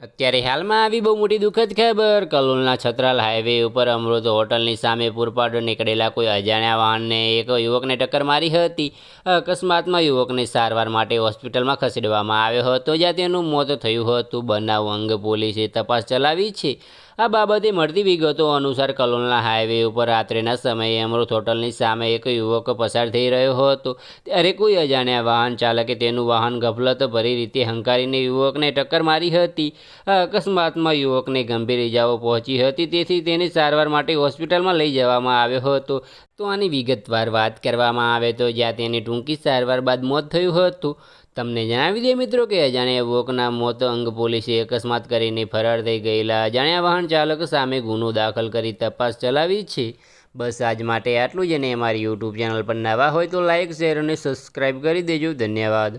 ત્યારે હાલમાં આવી બહુ મોટી દુઃખદ ખબર. કલોલના છત્રાલ હાઈવે ઉપર અમૃત હોટલની સામે પૂરપાટ નીકળેલા કોઈ અજાણ્યા વાહનને એક યુવકને ટક્કર મારી હતી. અકસ્માતમાં યુવકને સારવાર માટે હોસ્પિટલમાં ખસેડવામાં આવ્યો હતો, જ્યાં તેનું મોત થયું હતું. બનાવ અંગે પોલીસે તપાસ ચલાવી છે. આ બાબતે મળતી વિગતો અનુસાર કલોલના હાઈવે ઉપર રાત્રિના સમયે અમૃત હોટલની સામે એક યુવક પસાર થઈ રહ્યો હતો. ત્યારે કોઈ અજાણ્યા વાહન ચાલકે તેનું વાહન ગફલત ભરી રીતે હંકારીને યુવકને ટક્કર મારી હતી. અકસ્માતમાં યુવકને ગંભીર ઇજાઓ પહોંચી હતી. તેથી તેને સારવાર માટે હોસ્પિટલમાં લઈ જવામાં આવ્યો હતો. તો આની વિગતવાર વાત કરવામાં આવે તો જ્યાં તેની ટૂંકી સારવાર બાદ મોત થયું હતું. તમને જણાવી દઈએ મિત્રો કે અજાણ્યા યુવકના મોત અંગ પોલીસે અકસ્માત કરીને ફરાર થઈ ગયેલા. અજાણ્યા વાહન ચાલક સામે ગુનો દાખલ કરી તપાસ ચલાવી છે. બસ આજ માટે આટલું જ અને અમારી યુટ્યુબ ચેનલ પર નવા હોય તો લાઇક શેર અને સબસ્ક્રાઈબ કરી દેજો. ધન્યવાદ.